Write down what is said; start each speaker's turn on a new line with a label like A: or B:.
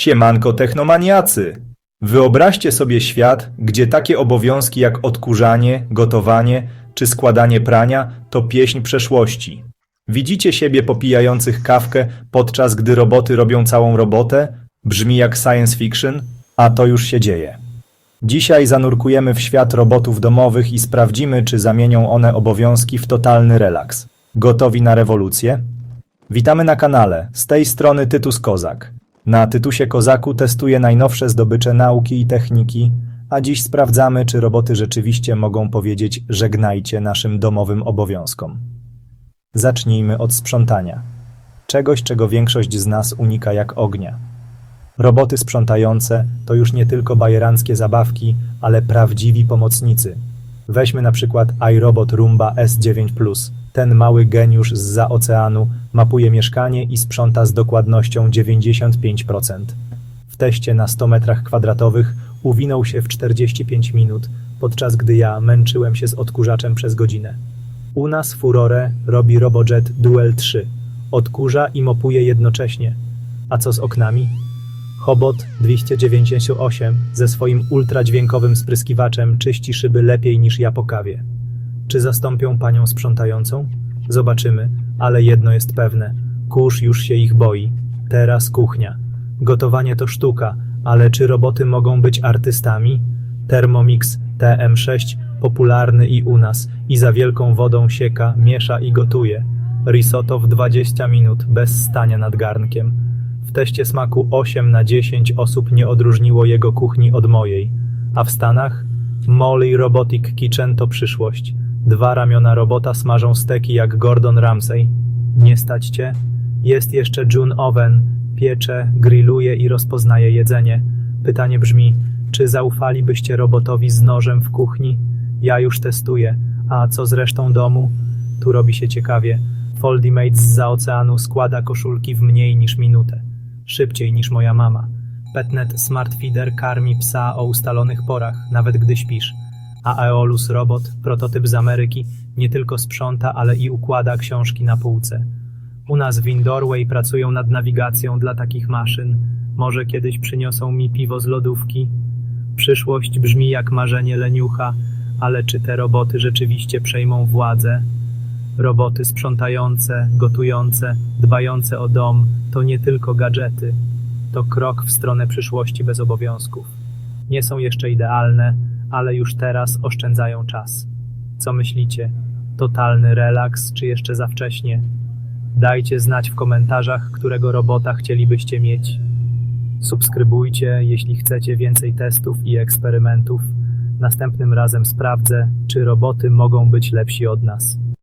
A: Siemanko technomaniacy! Wyobraźcie sobie świat, gdzie takie obowiązki jak odkurzanie, gotowanie czy składanie prania to pieśń przeszłości. Widzicie siebie popijających kawkę, podczas gdy roboty robią całą robotę? Brzmi jak science fiction, a to już się dzieje. Dzisiaj zanurkujemy w świat robotów domowych i sprawdzimy, czy zamienią one obowiązki w totalny relaks. Gotowi na rewolucję? Witamy na kanale, z tej strony Tytus Kozak. Na Tytusie Kozaku testuję najnowsze zdobycze nauki i techniki, a dziś sprawdzamy, czy roboty rzeczywiście mogą powiedzieć żegnajcie naszym domowym obowiązkom. Zacznijmy od sprzątania. Czegoś, czego większość z nas unika jak ognia. Roboty sprzątające to już nie tylko bajeranckie zabawki, ale prawdziwi pomocnicy. Weźmy na przykład iRobot Roomba S9+. Ten mały geniusz zza oceanu mapuje mieszkanie i sprząta z dokładnością 95%. W teście na 100 metrach kwadratowych uwinął się w 45 minut, podczas gdy ja męczyłem się z odkurzaczem przez godzinę. U nas furorę robi RoboJet Duel 3. Odkurza i mopuje jednocześnie. A co z oknami? Hobot 298 ze swoim ultradźwiękowym spryskiwaczem czyści szyby lepiej niż ja po kawie. Czy zastąpią panią sprzątającą? Zobaczymy, ale jedno jest pewne: kurz już się ich boi. Teraz kuchnia. Gotowanie to sztuka, ale czy roboty mogą być artystami? Thermomix TM6 popularny i u nas, i za wielką wodą sieka, miesza i gotuje. Risotto w 20 minut bez stania nad garnkiem. W teście smaku 8 na 10 osób nie odróżniło jego kuchni od mojej. A w Stanach? Molly Robotic Kitchen to przyszłość. Dwa ramiona robota smażą steki jak Gordon Ramsay. Nie stać cię? Jest jeszcze June Oven. Piecze, grilluje i rozpoznaje jedzenie. Pytanie brzmi, czy zaufalibyście robotowi z nożem w kuchni? Ja już testuję. A co z resztą domu? Tu robi się ciekawie. Foldimate z oceanu składa koszulki w mniej niż minutę. Szybciej niż moja mama. Petnet Smart Feeder karmi psa o ustalonych porach, nawet gdy śpisz. A Aeolus Robot, prototyp z Ameryki, nie tylko sprząta, ale i układa książki na półce. U nas w Indorway pracują nad nawigacją dla takich maszyn. Może kiedyś przyniosą mi piwo z lodówki? Przyszłość brzmi jak marzenie leniucha, ale czy te roboty rzeczywiście przejmą władzę? Roboty sprzątające, gotujące, dbające o dom to nie tylko gadżety. To krok w stronę przyszłości bez obowiązków. Nie są jeszcze idealne, ale już teraz oszczędzają czas. Co myślicie? Totalny relaks, czy jeszcze za wcześnie? Dajcie znać w komentarzach, którego robota chcielibyście mieć. Subskrybujcie, jeśli chcecie więcej testów i eksperymentów. Następnym razem sprawdzę, czy roboty mogą być lepsi od nas.